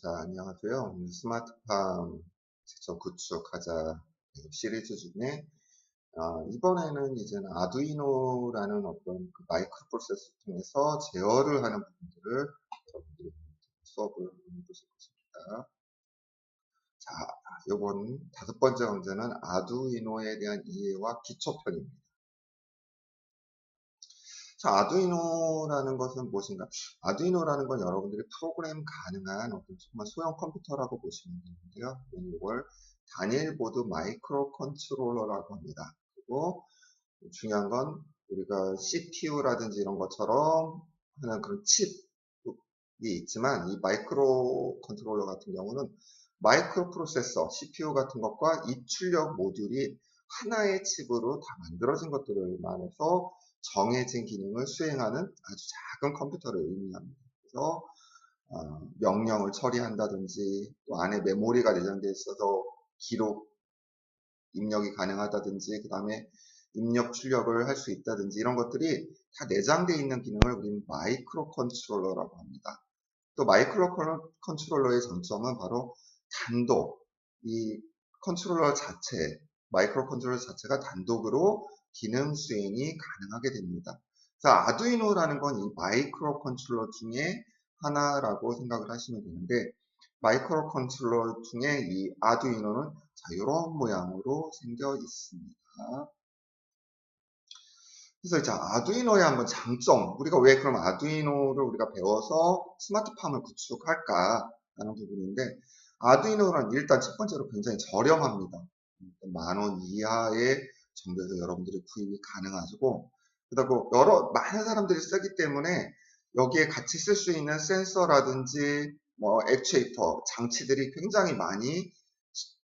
자, 안녕하세요. 스마트팜 직접 구축하자 시리즈 중에 아, 이번에는 이제는 아두이노라는 어떤 그 마이크로 프로세서 통해서 제어를 하는 부분들을 여러분들이 수업을 해보실 것입니다. 자, 이번 다섯 번째 강좌는 아두이노에 대한 이해와 기초 편입니다. 자, 아두이노라는 것은 무엇인가? 아두이노라는 건 여러분들이 프로그램 가능한 어떤 정말 소형 컴퓨터라고 보시면 되는데요. 이걸 단일 보드 마이크로 컨트롤러라고 합니다. 그리고 중요한 건 우리가 CPU라든지 이런 것처럼 하는 그런 칩이 있지만 이 마이크로 컨트롤러 같은 경우는 마이크로 프로세서, CPU 같은 것과 입출력 모듈이 하나의 칩으로 다 만들어진 것들을 말해서 정해진 기능을 수행하는 아주 작은 컴퓨터를 의미합니다. 그래서 어, 명령을 처리한다든지 또 안에 메모리가 내장되어 있어서 기록 입력이 가능하다든지 그 다음에 입력 출력을 할 수 있다든지 이런 것들이 다 내장되어 있는 기능을 우리는 마이크로 컨트롤러라고 합니다. 또 마이크로 컨트롤러의 장점은 바로 단독 이 컨트롤러 자체 마이크로 컨트롤러 자체가 단독으로 기능 수행이 가능하게 됩니다. 자, 아두이노라는 건 이 마이크로 컨트롤러 중에 하나라고 생각을 하시면 되는데 마이크로 컨트롤러 중에 이 아두이노는 자, 이런 모양으로 생겨 있습니다. 그래서 자, 아두이노의 한번 장점, 우리가 왜 그럼 아두이노를 우리가 배워서 스마트팜을 구축할까 하는 부분인데 아두이노는 일단 첫 번째로 굉장히 저렴합니다. 만 원 이하의 정도에서 여러분들이 구입이 가능하시고 그리고 여러 많은 사람들이 쓰기 때문에 여기에 같이 쓸 수 있는 센서라든지 뭐 액추에이터 장치들이 굉장히 많이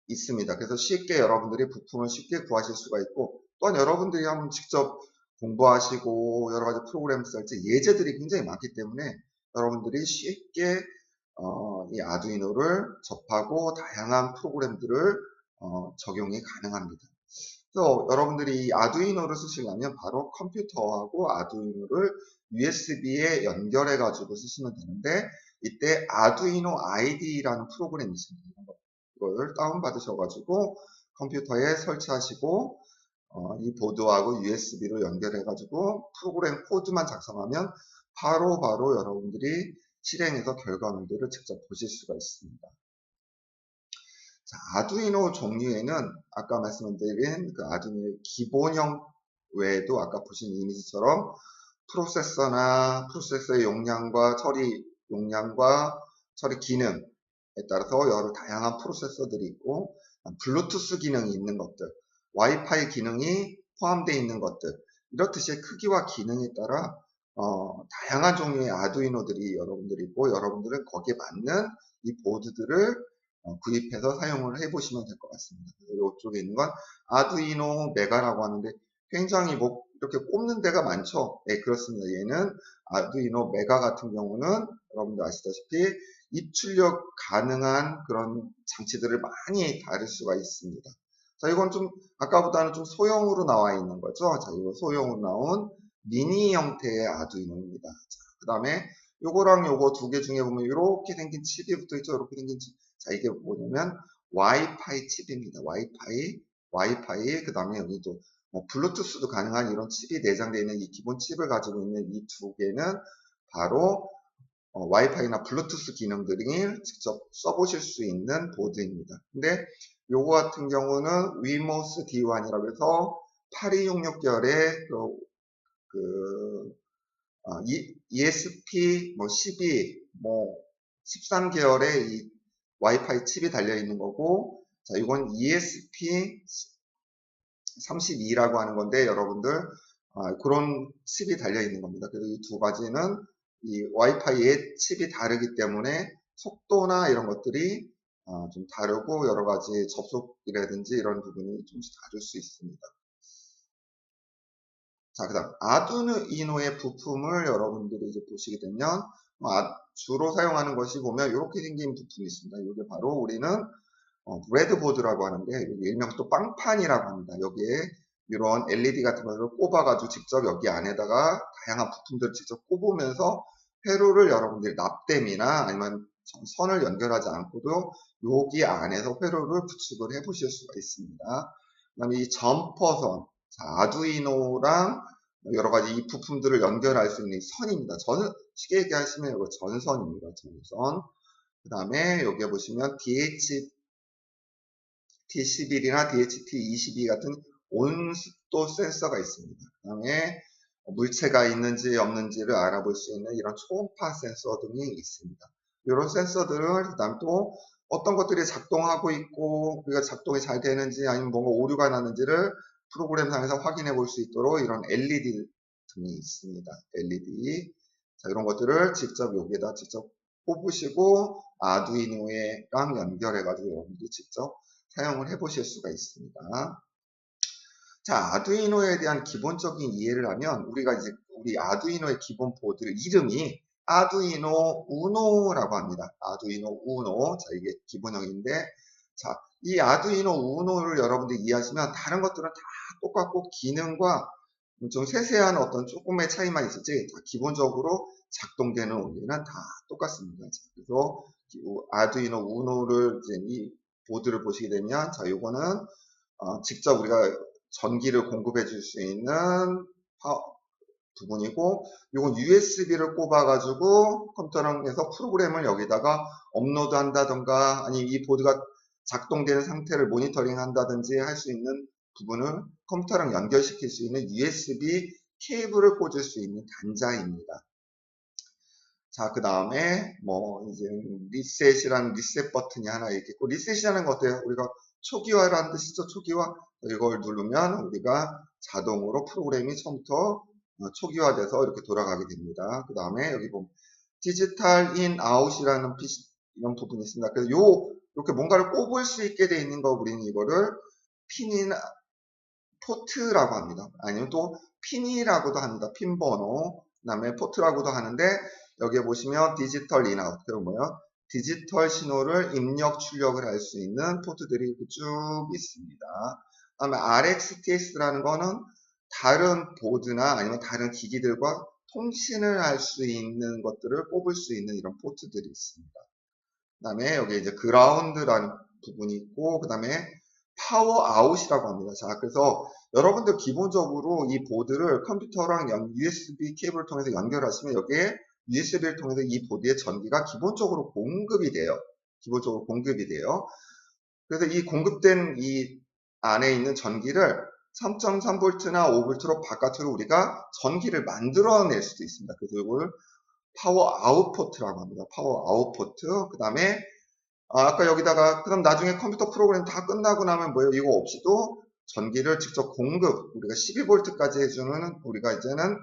있습니다. 그래서 쉽게 여러분들이 부품을 쉽게 구하실 수가 있고 또한 여러분들이 한번 직접 공부하시고 여러 가지 프로그램 쓸때 예제들이 굉장히 많기 때문에 여러분들이 쉽게 어, 이 아두이노를 접하고 다양한 프로그램들을 어, 적용이 가능합니다. 그래서 여러분들이 아두이노를 쓰시려면 바로 컴퓨터하고 아두이노를 USB에 연결해 가지고 쓰시면 되는데 이때 아두이노 ID라는 프로그램이 있습니다. 이걸 다운 받으셔 가지고 컴퓨터에 설치하시고 어, 이 보드하고 USB로 연결해 가지고 프로그램 코드만 작성하면 바로바로 바로 여러분들이 실행해서 결과물들을 직접 보실 수가 있습니다. 자, 아두이노 종류에는 아까 말씀드린 그 아두이노의 기본형 외에도 아까 보신 이미지처럼 프로세서나 프로세서의 용량과 처리 용량과 처리 기능에 따라서 여러 다양한 프로세서들이 있고 블루투스 기능이 있는 것들, 와이파이 기능이 포함되어 있는 것들 이렇듯이 크기와 기능에 따라 어, 다양한 종류의 아두이노들이 여러분들이 있고 여러분들은 거기에 맞는 이 보드들을 어, 구입해서 사용을 해보시면 될 것 같습니다. 이쪽에 있는 건 아두이노 메가라고 하는데 굉장히 뭐 이렇게 꼽는 데가 많죠. 네, 그렇습니다. 얘는 아두이노 메가 같은 경우는 여러분들 아시다시피 입출력 가능한 그런 장치들을 많이 다룰 수가 있습니다. 자, 이건 좀 아까보다는 좀 소형으로 나와 있는 거죠. 자, 이거 소형으로 나온 미니 형태의 아두이노입니다. 그 다음에 요거랑 요거 두 개 중에 보면 이렇게 생긴 칩이 붙어 있죠. 이렇게 생긴 칩. 자, 이게 뭐냐면 와이파이 칩입니다. 와이파이, 와이파이, 그 다음에 여기도 뭐 블루투스도 가능한 이런 칩이 내장되어 있는 이 기본 칩을 가지고 있는 이 두 개는 바로 어, 와이파이나 블루투스 기능들을 직접 써보실 수 있는 보드입니다. 근데 요거 같은 경우는 위모스 D1이라고 해서 8266계열의 그, 그 어, ESP 뭐 12, 뭐 13계열의 이 와이파이 칩이 달려 있는 거고 자 이건 ESP 32라고 하는 건데 여러분들 아, 그런 칩이 달려 있는 겁니다. 그래서 이 두 가지는 이 와이파이의 칩이 다르기 때문에 속도나 이런 것들이 아, 좀 다르고 여러 가지 접속이라든지 이런 부분이 좀씩 다를 수 있습니다. 자, 그 다음 아두이노의 부품을 여러분들이 이제 보시게 되면 뭐 아, 주로 사용하는 것이 보면 이렇게 생긴 부품이 있습니다. 이게 바로 우리는 어, 브레드보드라고 하는데 일명 또 빵판이라고 합니다. 여기에 이런 LED 같은 것을 꼽아가지고 직접 여기 안에다가 다양한 부품들을 직접 꼽으면서 회로를 여러분들이 납땜이나 아니면 선을 연결하지 않고도 여기 안에서 회로를 구축을 해 보실 수가 있습니다. 그 다음에 이 점퍼선, 자, 아두이노랑 여러 가지 이 부품들을 연결할 수 있는 이 선입니다. 전, 쉽게 얘기하시면 이거 전선입니다. 전선. 그 다음에 여기에 보시면 DH, T11이나 DHT22 같은 온습도 센서가 있습니다. 그 다음에 물체가 있는지 없는지를 알아볼 수 있는 이런 초음파 센서 등이 있습니다. 이런 센서들을 그 다음 또 어떤 것들이 작동하고 있고 우리가 작동이 잘 되는지 아니면 뭔가 오류가 나는지를 프로그램상에서 확인해 볼 수 있도록 이런 LED 등이 있습니다. LED 자, 이런 것들을 직접 여기에다 직접 뽑으시고 아두이노에랑 연결해 가지고 여러분들이 직접 사용을 해 보실 수가 있습니다. 자, 아두이노에 대한 기본적인 이해를 하면 우리가 이제 우리 아두이노의 기본 보드 이름이 아두이노 우노라고 합니다. 아두이노 우노. 자, 이게 기본형인데 자, 이 아두이노 우노를 여러분들이 이해하시면 다른 것들은 다 똑같고 기능과 좀 세세한 어떤 조금의 차이만 있을지 기본적으로 작동되는 원리는 다 똑같습니다. 자, 그래서 아두이노 우노를 이제 이 보드를 보시게 되면 자, 요거는 어, 직접 우리가 전기를 공급해 줄 수 있는 부분이고 이건 USB를 꼽아 가지고 컴퓨터에서 프로그램을 여기다가 업로드 한다던가 아니 이 보드가 작동되는 상태를 모니터링 한다든지 할 수 있는 부분을 컴퓨터랑 연결시킬 수 있는 USB 케이블을 꽂을 수 있는 단자입니다. 자, 그 다음에 뭐 이제 리셋이라는 리셋 버튼이 하나 있겠고 리셋이라는 거 어때요? 우리가 초기화라는 뜻이죠. 초기화. 이걸 누르면 우리가 자동으로 프로그램이 처음부터 어, 초기화돼서 이렇게 돌아가게 됩니다. 그 다음에 여기 보면 디지털 인 아웃이라는 이런 부분이 있습니다. 그래서 요 이렇게 뭔가를 꼽을 수 있게 돼 있는 거 우리는 이거를 핀이나 포트라고 합니다. 아니면 또 핀이라고도 합니다. 핀 번호. 그 다음에 포트라고도 하는데 여기에 보시면 디지털 인아웃. 그럼 뭐요? 디지털 신호를 입력 출력을 할 수 있는 포트들이 쭉 있습니다. 그 다음에 RxTX라는 거는 다른 보드나 아니면 다른 기기들과 통신을 할 수 있는 것들을 뽑을 수 있는 이런 포트들이 있습니다. 그 다음에 여기 이제 그라운드라는 부분이 있고 그 다음에 파워 아웃이라고 합니다. 자, 그래서 여러분들 기본적으로 이 보드를 컴퓨터랑 USB 케이블을 통해서 연결하시면 여기에 USB를 통해서 이 보드의 전기가 기본적으로 공급이 돼요. 기본적으로 공급이 돼요. 그래서 이 공급된 이 안에 있는 전기를 3.3V나 5V로 바깥으로 우리가 전기를 만들어낼 수도 있습니다. 그래서 이걸 파워 아웃포트라고 합니다. 파워 아웃포트. 그 다음에 아, 까 여기다가 그럼 나중에 컴퓨터 프로그램 다 끝나고 나면 뭐예요? 이거 없이도 전기를 직접 공급 우리가 12V까지 해주는 우리가 이제는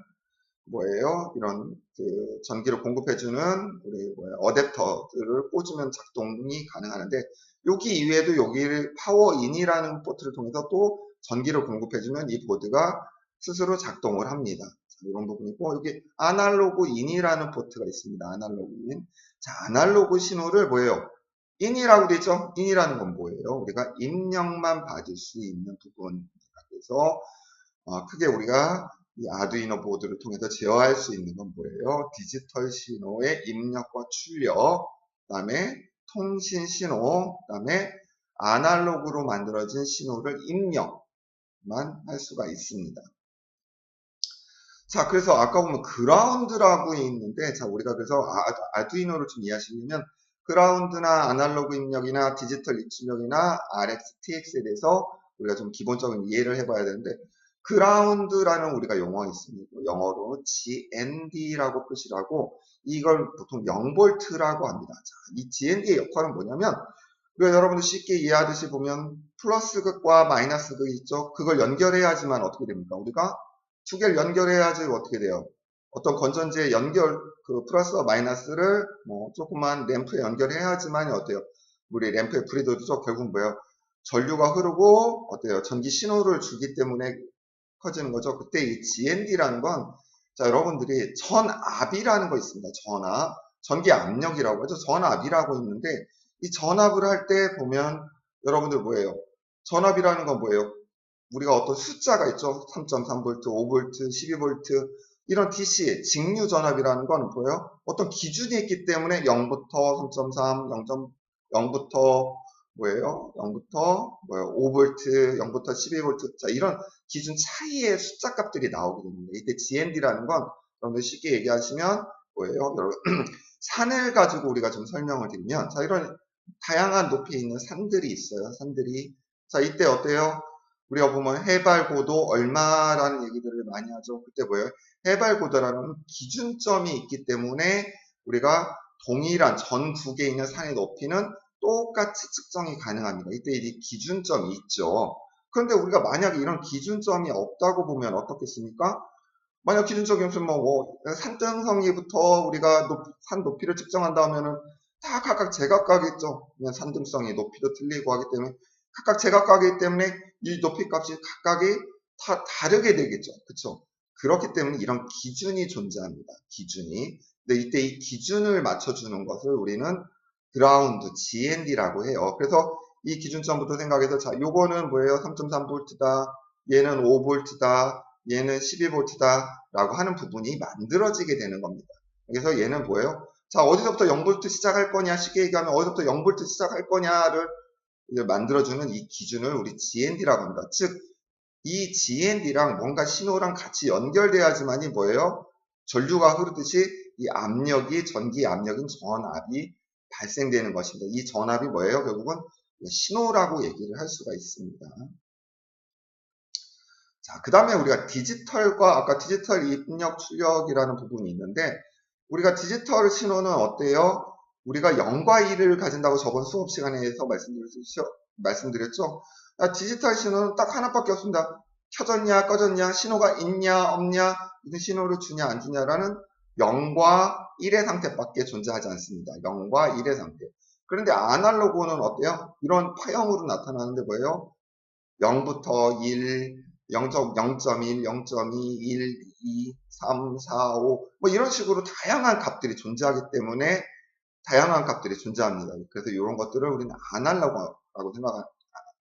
뭐예요? 이런 그 전기를 공급해주는 우리 뭐예요? 어댑터들을 꽂으면 작동이 가능하는데 여기 이외에도 여기를 파워인이라는 포트를 통해서 또 전기를 공급해주면 이 보드가 스스로 작동을 합니다. 이런 부분이고 여기 아날로그 인이라는 포트가 있습니다. 아날로그 인. 자, 아날로그 신호를 뭐예요? 인이라고 되죠? 인이라는 건 뭐예요? 우리가 입력만 받을 수 있는 부분입니다. 그래서 어, 크게 우리가 이 아두이노 보드를 통해서 제어할 수 있는 건 뭐예요? 디지털 신호의 입력과 출력, 그 다음에 통신 신호, 그 다음에 아날로그로 만들어진 신호를 입력만 할 수가 있습니다. 자, 그래서 아까 보면 그라운드라고 있는데, 자, 우리가 그래서 아, 두이노를 좀 이해하시려면, 그라운드나 아날로그 입력이나 디지털 입출력이나 RX, TX에 대해서 우리가 좀 기본적인 이해를 해봐야 되는데, 그라운드라는 우리가 용어가 있습니다. 영어로 GND라고 표시를 하고, 이걸 보통 0볼트라고 합니다. 자, 이 GND의 역할은 뭐냐면, 우리가 여러분들 쉽게 이해하듯이 보면, 플러스 극과 마이너스 극이 있죠? 그걸 연결해야지만 어떻게 됩니까? 우리가 두 개를 연결해야지 어떻게 돼요? 어떤 건전지의 연결, 그 플러스와 마이너스를 뭐 조그만 램프에 연결해야지만 어때요? 우리 램프에 불이 들어오죠? 결국 뭐예요? 전류가 흐르고 어때요? 전기 신호를 주기 때문에 커지는 거죠. 그때 이 GND라는 건, 자, 여러분들이 전압이라는 거 있습니다. 전압. 전기 압력이라고 하죠. 전압이라고 있는데, 이 전압을 할 때 보면, 여러분들 뭐예요? 전압이라는 건 뭐예요? 우리가 어떤 숫자가 있죠. 3.3V, 5V, 12V, 이런 DC, 직류 전압이라는 건 뭐예요? 어떤 기준이 있기 때문에 0부터 3.3, 0.0부터 뭐예요? 0부터 뭐예요? 5V, 0부터 12V. 자, 이런 기준 차이의 숫자 값들이 나오게 됩니다. 이때 GND라는 건 여러분들 쉽게 얘기하시면 뭐예요? 여러분, 산을 가지고 우리가 좀 설명을 드리면 자, 이런 다양한 높이에 있는 산들이 있어요. 산들이. 자, 이때 어때요? 우리가 보면 해발 고도 얼마라는 얘기들을 많이 하죠. 그때 뭐예요? 해발 고도라는 기준점이 있기 때문에 우리가 동일한 전국에 있는 산의 높이는 똑같이 측정이 가능합니다. 이때 이 기준점이 있죠. 그런데 우리가 만약에 이런 기준점이 없다고 보면 어떻겠습니까? 만약 기준점이 없으면 뭐, 뭐 산등성이부터 우리가 높- 산 높이를 측정한다 하면은 다 각각 제각각이죠. 산등성이 높이도 틀리고 하기 때문에 각각 제각각이기 때문에 이 높이 값이 각각이 다 다르게 되겠죠. 그쵸? 그렇기 때문에 이런 기준이 존재합니다. 기준이. 근데 이때 이 기준을 맞춰주는 것을 우리는 그라운드, GND라고 해요. 그래서 이 기준점부터 생각해서 자, 요거는 뭐예요? 3.3V다. 얘는 5V다. 얘는 12V다. 라고 하는 부분이 만들어지게 되는 겁니다. 그래서 얘는 뭐예요? 자, 어디서부터 0V 시작할 거냐? 쉽게 얘기하면 어디서부터 0V 시작할 거냐를 만들어주는 이 기준을 우리 GND라고 합니다. 즉, 이 GND랑 뭔가 신호랑 같이 연결돼야지만이 뭐예요? 전류가 흐르듯이 이 압력이 전기 압력인 전압이 발생되는 것입니다. 이 전압이 뭐예요? 결국은 신호라고 얘기를 할 수가 있습니다. 자, 그 다음에 우리가 디지털과 아까 디지털 입력 출력이라는 부분이 있는데 우리가 디지털 신호는 어때요? 우리가 0과 1을 가진다고 저번 수업 시간에서 말씀드렸죠? 아, 디지털 신호는 딱 하나밖에 없습니다. 켜졌냐, 꺼졌냐, 신호가 있냐, 없냐, 무슨 신호를 주냐, 안 주냐라는 0과 1의 상태밖에 존재하지 않습니다. 0과 1의 상태. 그런데 아날로그는 어때요? 이런 파형으로 나타나는데 뭐예요? 0부터 1, 0.1, 0.2, 1, 2, 3, 4, 5, 뭐 이런 식으로 다양한 값들이 존재하기 때문에 다양한 값들이 존재합니다. 그래서 이런 것들을 우리는 아날로그라고 생각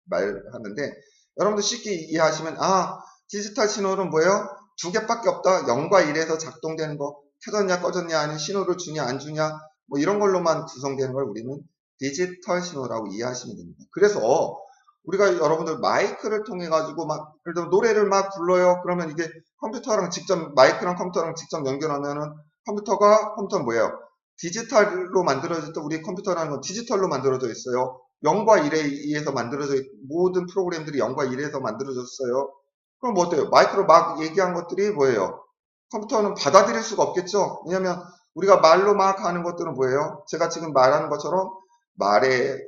말하는데 여러분들 쉽게 이해하시면 아 디지털 신호는 뭐예요? 두 개밖에 없다. 0과 1에서 작동되는 거 켜졌냐 꺼졌냐 아니면 신호를 주냐 안 주냐 뭐 이런 걸로만 구성되는 걸 우리는 디지털 신호라고 이해하시면 됩니다. 그래서 우리가 여러분들 마이크를 통해 가지고 막 예를 들어 노래를 막 불러요. 그러면 이게 컴퓨터랑 직접 마이크랑 컴퓨터랑 직접 연결하면은 컴퓨터가 컴퓨터는 뭐예요? 디지털로 만들어질 때 우리 컴퓨터라는 건 디지털로 만들어져 있어요. 0과 1에 의해서 만들어져 있, 모든 프로그램들이 0과 1에서 만들어졌어요. 그럼 뭐 어때요? 마이크로 막 얘기한 것들이 뭐예요? 컴퓨터는 받아들일 수가 없겠죠? 왜냐면 우리가 말로 막 하는 것들은 뭐예요? 제가 지금 말하는 것처럼 말의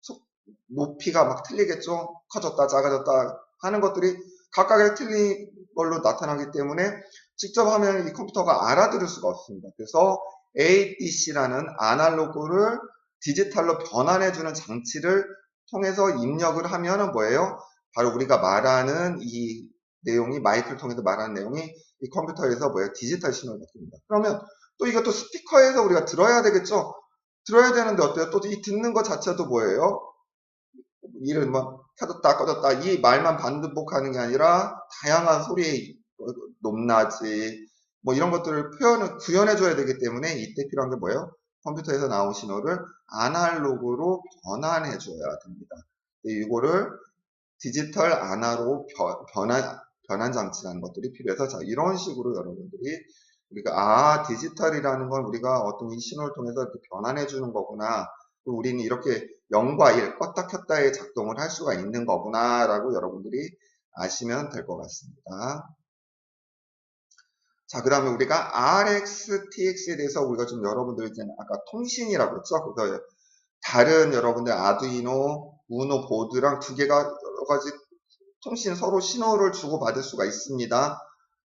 속, 높이가 막 틀리겠죠? 커졌다, 작아졌다 하는 것들이 각각의 틀린 걸로 나타나기 때문에 직접 하면 이 컴퓨터가 알아들을 수가 없습니다. 그래서 ADC라는 아날로그를 디지털로 변환해주는 장치를 통해서 입력을 하면은 뭐예요? 바로 우리가 말하는 이 내용이 마이크를 통해서 말하는 내용이 이 컴퓨터에서 뭐예요? 디지털 신호가 됩니다. 그러면 또 이것도 스피커에서 우리가 들어야 되겠죠? 들어야 되는데 어때요? 또 이 듣는 것 자체도 뭐예요? 이를 뭐 켜졌다 꺼졌다 이 말만 반복하는 게 아니라 다양한 소리의 높낮이 뭐 이런 것들을 표현을 구현해 줘야 되기 때문에 이때 필요한 게 뭐예요? 컴퓨터에서 나온 신호를 아날로그로 변환해 줘야 됩니다. 이거를 디지털 아날로그 변환 변환 장치라는 것들이 필요해서 자 이런 식으로 여러분들이 우리가 아 디지털이라는 건 우리가 어떤 이 신호를 통해서 이렇게 변환해 주는 거구나. 우리는 이렇게 0과 1 껐다 켰다의 작동을 할 수가 있는 거구나 라고 여러분들이 아시면 될 것 같습니다. 자, 그 다음에 우리가 RX, TX에 대해서 우리가 좀 여러분들 이제 아까 통신이라고 했죠. 그래서 다른 여러분들 아두이노, 우노 보드랑 두 개가 여러 가지 통신 서로 신호를 주고받을 수가 있습니다.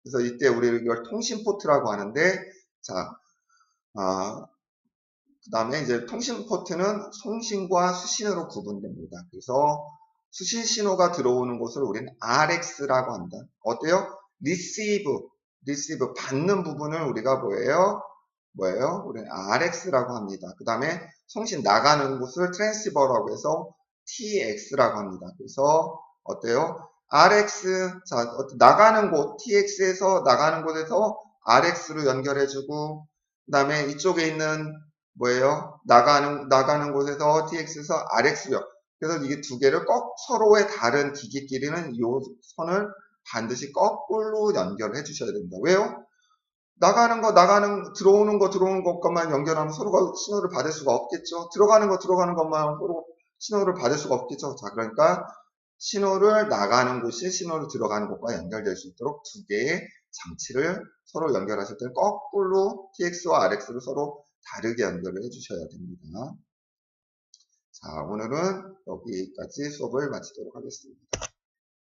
그래서 이때 우리 이걸 통신 포트라고 하는데, 자, 아, 그 다음에 이제 통신 포트는 송신과 수신으로 구분됩니다. 그래서 수신 신호가 들어오는 곳을 우리는 RX라고 합니다. 어때요? receive, receive 받는 부분을 우리가 뭐예요? 뭐예요? 우리는 RX라고 합니다. 그 다음에 송신 나가는 곳을 트랜시버라고 해서 TX라고 합니다. 그래서 어때요? RX, 자, 나가는 곳, TX에서 나가는 곳에서 RX로 연결해주고, 그 다음에 이쪽에 있는 뭐예요? 나가는, 나가는 곳에서 TX에서 RX요. 그래서 이게 두 개를 꼭 서로의 다른 기기끼리는 이 선을 반드시 거꾸로 연결해 주셔야 됩니다. 왜요? 나가는 거, 나가는, 들어오는 거, 들어오는 것만 연결하면 서로가 신호를 받을 수가 없겠죠. 들어가는 거, 들어가는 것만 서로 신호를 받을 수가 없겠죠. 자, 그러니까 신호를 나가는 곳이 신호를 들어가는 곳과 연결될 수 있도록 두 개의 장치를 서로 연결하실 때는 거꾸로 TX와 RX를 서로 다르게 연결을 해주셔야 됩니다. 자, 오늘은 여기까지 수업을 마치도록 하겠습니다.